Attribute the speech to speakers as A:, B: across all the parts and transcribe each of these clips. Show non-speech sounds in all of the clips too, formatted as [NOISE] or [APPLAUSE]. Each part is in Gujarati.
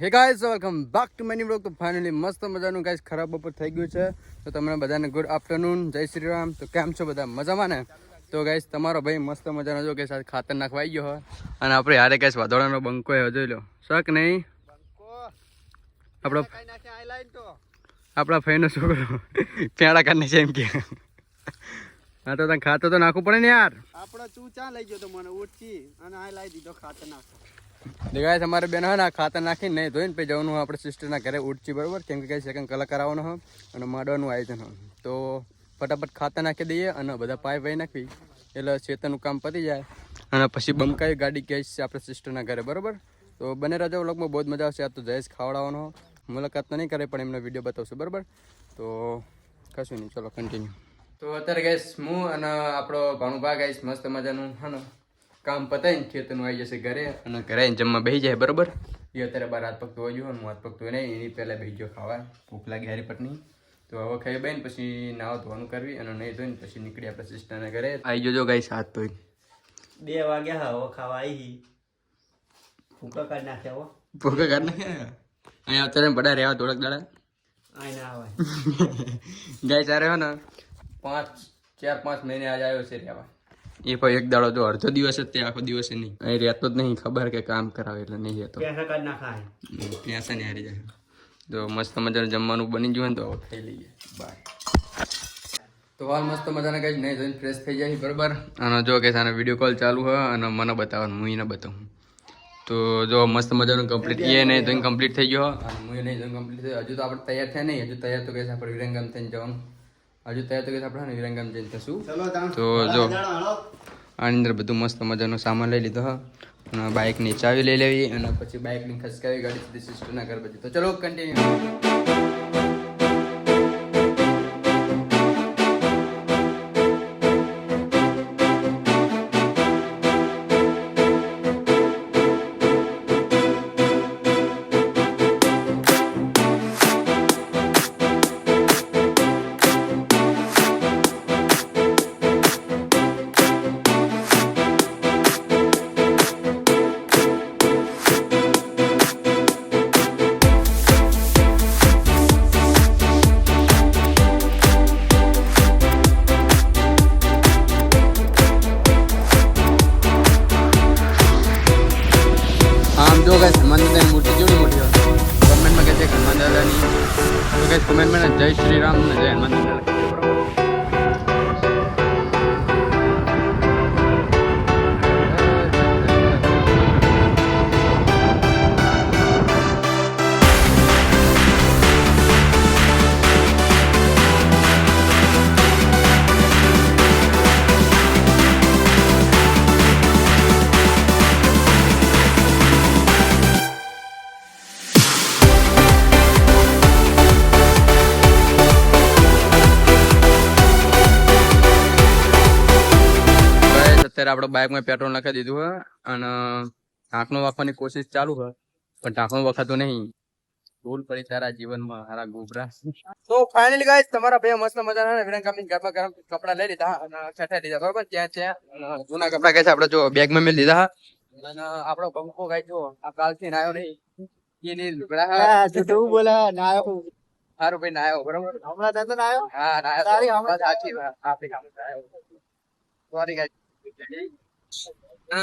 A: Hey guys welcome back to many blog તો ફાઇનલી મસ્ત મજાનું ગાઈઝ ખરાબ બપોર થઈ ગયું છે. તો તમને બધાને ગુડ આફ્ટરનૂન જય શ્રી રામ. તો કેમ છો બધા? મજામાં ને? તો ગાઈઝ તમારો ભાઈ મસ્ત મજાનો જો સાથે ખાતર નાખવાઈ ગયો હોય અને આપણે હારે ગાઈઝ વાદળાનો બંકો એ જોઈ લો. શક નહીં. આપણો આપણા ભાઈનો છોકરો. પેડા કાઢને છે એમ કે. હા તો તને ખાતર તો નાખવું પડે ને યાર.
B: આપણો ચૂચા લઈ ગયો તો મને, ઉઠી અને આ લાવી દીધો ખાતર નાખો
A: દેખાય તમારે બેન હોય ને ખાતર નાખીને નહીં ધોઈને પછી જવાનું આપણે સિસ્ટરના ઘરે ઉઠછી બરાબર? કેમ કે કઈ સેકન્ડ કલાક આવવાનો હોય અને માડવાનું આયોજન હોય. તો ફટાફટ ખાતર નાખી દઈએ અને બધા પાઇપ વહી નાખવી. એટલે ચેતનનું કામ પતી જાય. અને પછી બંકાઈ ગાડી કહે છે આપણે સિસ્ટરના ઘરે, બરોબર? તો બંને રાજા વ્લોગમાં બહુ જ મજા આવશે. આ તો જયેશ ખાવડાવવાનો. મુલાકાત તો નહીં કરે, પણ એમનો વીડિયો બતાવશું, બરોબર? તો કશું નહીં, ચલો કન્ટિન્યુ તો અત્યારે ગઈશ હું અને આપણો ભાણુભા ગઈશ મસ્ત મજાનું, હા કામ પતાવીને ખેતરનું આવી જશે ઘરે અને ઘરે આવીને જમવા બેસી જાય બરોબર? એ અત્યારે બાર હાથ પગતું હોય હું હાથ પગતું નહીં એની પહેલાં બેસી ગયો ખાવા. ભૂખ લાગી હારી પટની. તો હવે ખાઈ બેન પછી નાવા ધોવાનું કરવી અને નહીં ધોઈને પછી નીકળી આપણે સિસ્ટરના ઘરે. આવી જજો ગાઈ હાથ ધોઈ
B: બે વાગ્યા હવે ખાવા આવી ભૂકા કાઢ નાખ્યા હો
A: ભૂકા કાઢ નાખ્યા અહીંયા અત્યારે બધા રહેવા થોડાક દાડા.
B: આય ના આવે.
A: ગાય ચારે હો ને? પાંચ ચાર પાંચ મહિને આજ આવ્યો છે રહેવા. એ પણ એક દાડો જો અડધો દિવસ જ તે આખો દિવસ નહીં અહીં રહેતો જ નહીં ખબર કે કામ કરાવે એટલે નહીં રહેતો. પ્યાસા ને હારી જાય. તો મસ્ત મજાનું જમવાનું બની ગયું તો થઈ ખાઈ લઈએ. બાય તો હાલ મસ્ત મજાના કઈ નહીં જોઈને ફ્રેશ થઈ જાય બરાબર? અને જો કે સાને વીડિયો કોલ ચાલુ હોય અને મને બતાવવાનું હું એને બતાવું. તો જો મસ્ત મજાનું કમ્પ્લીટ એ નહીં ધોઈને કમ્પ્લીટ થઈ ગયો. અને હું એ નહીં ધોઈને કમ્પ્લીટ થયો હજુ તો આપણે તૈયાર થયા નહીં હજુ તૈયાર તો કહીશ આપણે વિરંગમ થઈને જવાનું. હજુ તૈયાર તો આપણે વિરંગામ જઈને થશું. તો જો. આની અંદર બધું મસ્ત મજાનો સામાન લઈ લીધો હા. અને બાઇકની ચાવી લઈ લેવી અને પછી બાઇકની ખસકાવી ગાડી સીધી સિસ્ટરના ઘર બધી. તો ચલો કન્ટિન્યુ જો ગાઈસ હનુમાન દાદાની મૂર્તિ કેવી મોટી હોય કમેન્ટમાં કહે છે હનુમાન દાદાની તો ગાઈસ કમેન્ટમાં જય શ્રી રામ ને જય હનુમાન દાદા અત્યારે આપણે બાઇકમાં પેટ્રોલ નાખી દીધું હોય અને ઢાંકણું વાગવાની કોશિશ ચાલુ હોય પણ ઢાંકણું વખાતું નહીં. ભૂલ પડી તારા જીવનમાં હારા ગોબરા. તો ફાઇનલી ગાઈસ તમારા ભાઈ મસ્ત મજાના ને વિરંગ કંપની ગરમા ગરમ કપડા લઈ લીધા અને છઠાઈ લીધા બરોબર? ત્યાં ત્યાં જૂના કપડા કહે છે આપણે જો બેગમાં મેં લીધા અને આપણો બંકો ગાઈ જો આ કાલથી નાયો નહીં. એની લુગડા
B: જૂઠું બોલે ના
A: સારું ભાઈ નાયો બરોબર?
B: હમણાં તને તો ના
A: હા નાયો
B: તારી હમણાં
A: સાચી વાત નાયો સોરી ગાઈસ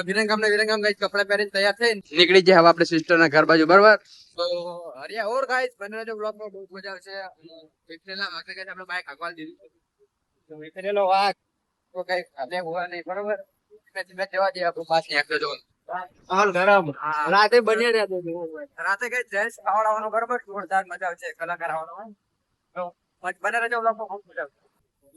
A: વિરંગામ ને વિરંગામ ગાઈસ કપડા પહેરીને તૈયાર થઈને નીકળી જાય હવે આપણે સિસ્ટર ના ઘર બાજુ બરાબર? તો હરિયા ઓર ગાઈસ બંને જો બ્લોગમાં બહુ મજા આવશે. વિક્રેલા વાગે ગાઈસ આપણે બાઈક હાકવા દીધું. તો વિક્રેલો વાગ તો કઈ ખાધે હોવા નહીં બરાબર? મેં મેં જવા દે આપણું પાસની આગળ જોવાનું
B: હાલ ગરમ. રાતે બની રહ્યા તો
A: રાતે કઈ જેન્ટ્સ ખાવડાવવાનો બરાબર? જોરદાર મજા આવશે કલાકાર આવવાનો. તો બંને રજા બ્લોગમાં બહુ મજા આવશે.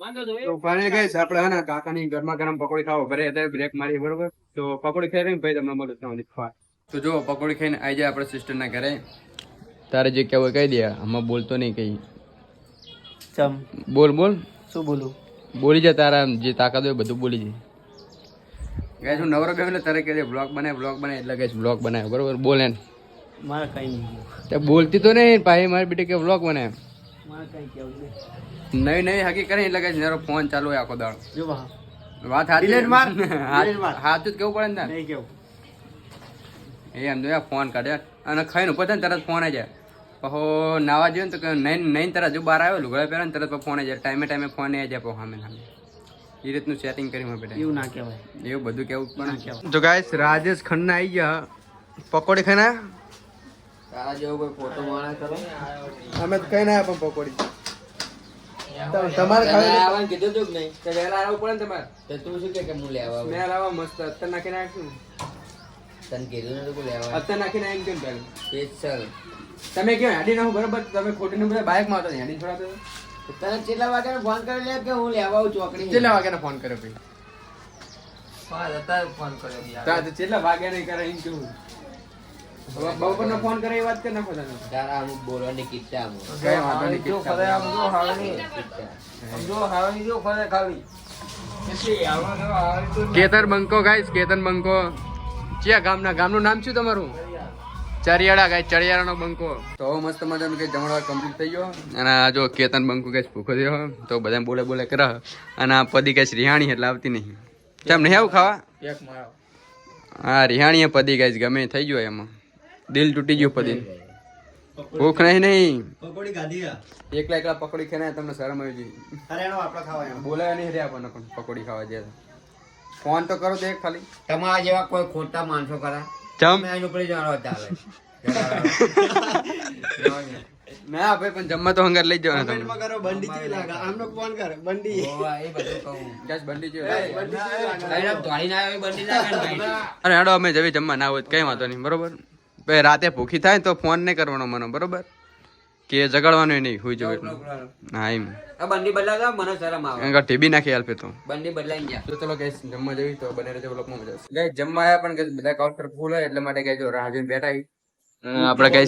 A: તો ફાઇનલી ગઈશ આપણે હે ને કાકાની ગરમા ગરમ પકોડી ખાવો ભરે અત્યારે બ્રેક મારી બરોબર. તો પકોડી ખાઈ ભાઈ તમને મળું ત્યાં ખવા તો જો પકોડી ખાઈને આવી જાય આપણે સિસ્ટરના ઘરે. તારે જે કહેવું હોય કહી દે આમાં બોલતો નહીં કઈ.
B: ચમ.
A: બોલ બોલ.
B: શું બોલું?
A: બોલી જા તારા જે તાકાત હોય બધું બોલી જાય ગાઈસ હું નવરો ગયો તારે કહે બ્લોગ બનાય બ્લોગ બનાય એટલે ગાઈસ બ્લોગ બનાવ્યો બરોબર? બોલે ને
B: મારે કઈ નહીં.
A: બોલતી તો નહીં ભાઈ મારી બેટી કે બ્લોગ બનાય.
B: મારે કઈ કેવું નહીં.
A: નવી નવી હકી કરી એટલે કે મારો ફોન ચાલુ આખો દાડો.
B: જો
A: વાત હાથી
B: માર.
A: હાથ- જ કેવું પડે ને
B: નહીં કેવું.
A: એ એમ જોયા ફોન કાઢે અને ખાઈને ઉપર થાય તરત ફોન આવી જાય. પહો નાવા જોઈએ ને તો કે નહીં નહીં તરત જો બહાર આવ્યો લુગડા પહેરે ને તરત ફોન આવી જાય. ટાઈમે ટાઈમે ફોન આવી જાય પહો સામે સામે. એ રીતનું સેટિંગ કરી મેં બેટા.
B: એવું ના કહેવાય.
A: એવું બધું કેવું પણ જો ગાઈસ રાજેશ ખન્ના આવી ગયા. પકોડી ખાના?
C: તારા જેવો કોઈ ફોટો માણા કરો
A: અમે તો ખાઈને આયા પણ પકોડી. તમારે
C: તને કીધું તું કે નહીં.
A: તો વહેલા આવવું પડે ને તમારે
C: તો તું શું કે કે હું લેવા આવું?
A: સ્મેલ આવા મસ્ત અત્તર નાખીને આવીશું
C: તને કીધું નતું કે લેવા
A: અત્તર નાખીને આવીને કેમ પહેલું
C: સ્પેશિયલ.
A: તમે કેમ હેડી નાખો બરાબર? તમે ખોટી બધા બાઇકમાં હતા હેડી થોડા તો
C: તને કેટલા વાગ્યાનો ફોન કરી લે કે હું લેવા આવું ચોકડી?
A: કેટલા વાગ્યાનો ફોન કર્યો ભાઈ?
C: હા અત્યારે ફોન કર્યો યાર.
A: તો કેટલા વાગ્યા નહીં કરે એમ કેવું? બપોરનો ફોન કરે એ વાત કરી નાખો તમે
C: તારા અમુક બોલવાની કિસ્સા અમુક
A: કઈ વાંધો નહીં કિસ્સા
C: કિસ્સા.
A: કેતર બંકો ગાઈસ કેતન બંકો. ચિયા ગામના ગામનું નામ શું તમારું? ચરિયાળા ગાય ચરિયાળાનો બંકો. તો મસ્ત મજાનું કે જમણવાર કમ્પ્લીટ થઈ ગયો. અને આ જો કેતન બંકો કઈ ભૂખો થયો. તો બધા બોલે બોલે કરે. અને આ પદી કઈ રિહાણી એટલે આવતી નહીં. કેમ નહીં આવું ખાવા? હા રિહાણી પદી કઈ ગમે થઈ ગયો એમાં. દિલ તૂટી ગયું પદી ભૂખ નહીં નહીં.
B: પકોડી ખાધી
A: એકલા એકલા પકોડી ખાઈને તમને શરમ આવી ગઈ.
B: અરે એનો આપણે ખાવા
A: બોલાય નહીં રે આપણને પણ પકોડી ખાવા જાય. ફોન તો કરો દેખ ખાલી.
C: તમારા જેવા કોઈ ખોટા માણસો કરા
A: જમ
C: મેં ઉપર જાણો ચાલે. [LAUGHS]
A: ના ભાઈ પણ જમવા તો હંગાર લઈ જવાના તમે
B: કરો બંડી જેવી લાગે. આમનો ફોન કરે બંડી.
C: હોવા, એ બધું કહું.
A: જસ બંડી જેવી
C: લાગે? આમ દોડીને આવ્યો એ બંડી લાગે ને.
A: અરે હેડો અમે જવી જમવા. ના હોય કઈ વાંધો નહીં બરોબર? ભાઈ રાતે ભૂખી થાય તો ફોન નહીં કરવાનો મને બરોબર? કે જગાડવાનો નહીં હુઈ જવું એટલું. હા એમ.
C: બંડી બદલાવ મને શરમ આવે.
A: કારણ કે ટીબી નાખી હાલ તો.
C: બંડી બદલાઈ ગયા.
A: તો ચલો ગેસ જમવા જવી તો બને રહેજો બ્લોકમાં મજા આવશે. ગઈ જમવા આવ્યા પણ guys બધા કાઉન્ટર ફૂલ હોય એટલે માટે કહેજો રાહ જોઈને બેઠા આપણે કઈ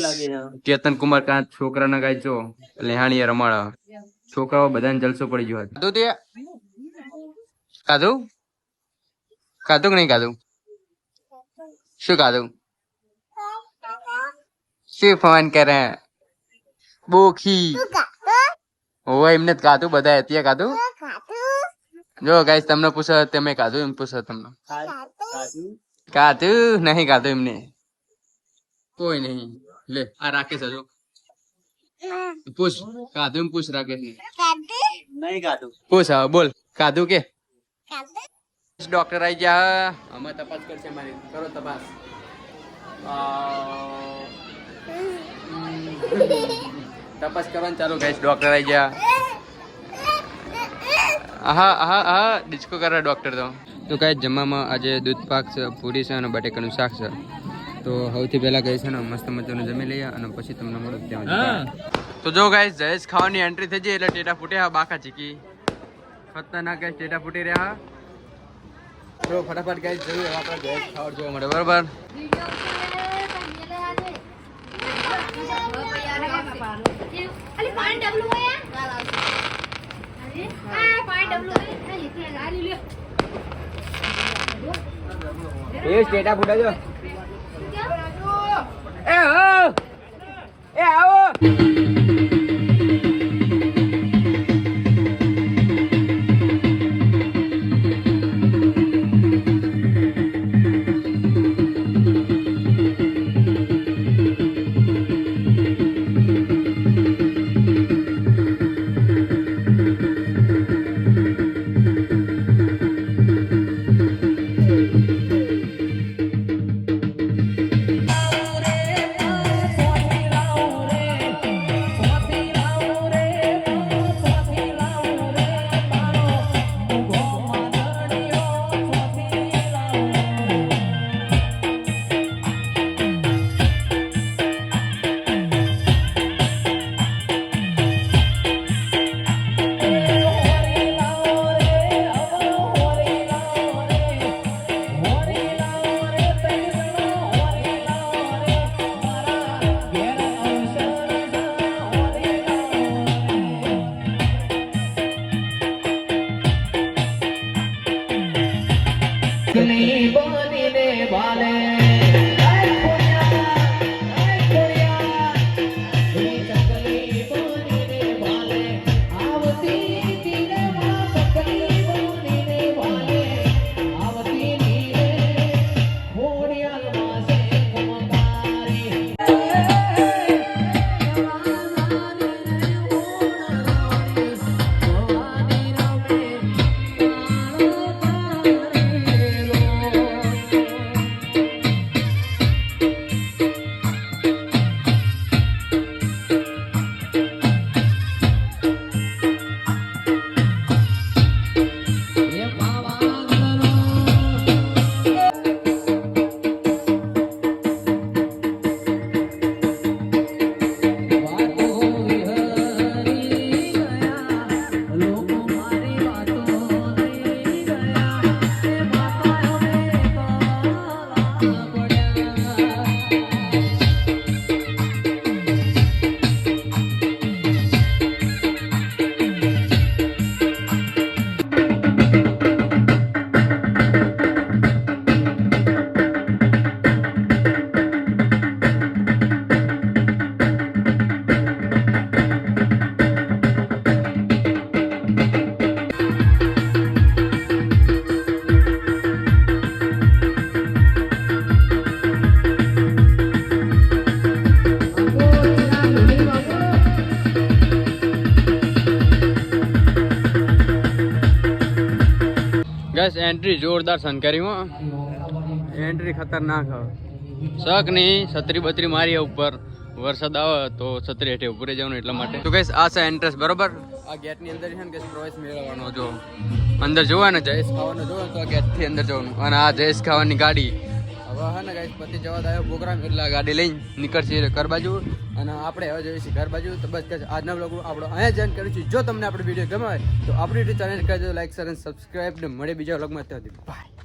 A: કેતન કુમાર કાંત છોકરાના કઈ જો લેહાણીએ રમાડા. છોકરાઓ બધાને જલસો પડી ગયો હતો તે? ખાધું ખાધું કે નહીં કાધું? શું ખાધું શું ફોન કરે? બોખી. હોય એમને જ બધા અત્યારે ખાધું? જો ગાઈસ તમને પૂછો તમે કાધું એમ પૂછો તમને. કાધું નહીં કાધું એમને. કોઈ નહીં. લે આ રાકેશ હજુ. પૂછ કાધું પૂછ
B: રાખે કાધું
A: પૂછ હવે બોલ કાધું કે? ડોક્ટર આવી ગયા. અમે તપાસ કરશે મારી કરો તપાસ. [LAUGHS] તપાસ કરવાનું ચાલુ ગાઈસ ડોક્ટર આવી ગયા. હા હા હા ડિસ્કો કરે ડોક્ટર તો. તો કાંઈ જમવામાં આજે દૂધ પાક છે પૂરી છે અને બટેકાનું શાક છે. તો સૌથી પહેલાં ગઈ છે ને મસ્ત મજાનું જમી લઈએ અને પછી તમને મળું ત્યાં તો જો ગાઈસ જયેશ ખાવાની એન્ટ્રી થઈ જાય એટલે ટેટા ફૂટ્યા બાકા ચીકી. ખતરનાક ગાઈસ ટેટા ફૂટી રહ્યા તો ફટાફટ ગાઈસ જરૂર આપણે જયેશ ખાવા જોવા મળે બરોબર
D: અલી પાણી ડબલું હોય અરે આ પાણી ડબલું હોય આ લીધે લારી લ્યો
C: એ સ્ટેટા ફૂટાજો. જો
D: હો.
C: એ આવો.
E: આવતી
A: ગેસ એન્ટ્રી જોરદાર શંકારીમાં એન્ટ્રી ખતરનાક શક નહીં, છત્રી બત્રી મારી ઉપર. વરસાદ આવે તો છત્રી હેઠે ઉપર જવાનું એટલા માટે. તો ગેસ આ છે એન્ટ્રન્સ બરોબર? આ ગેટની અંદર છે ને ગેસ પ્રવેશ મેળવવાનો, જો. અંદર જોવા ને જયેશ ખાવાનો, જોવા તો આ ગેટથી અંદર જવાનું. અને આ જયેશ ખાવાની ગાડી. હવે હે પતિ જવા આવ્યો પ્રોગ્રામ એટલા ગાડી લઈને નીકળશે ઘર બાજુ અને આપણે હવે જોઈએ છીએ ઘર બાજુ તો બસ આજના બ્લોગ આપણો અહીંયા જોઈન કર્યું છે જો તમને આપણો વીડિયો ગમે તો આપણી યુટ્યુબ ચેનલ કરજો લાઈક શેર અને સબસ્ક્રાઈબ ને મળે બીજા બ્લોગમાં ત્યાં બાય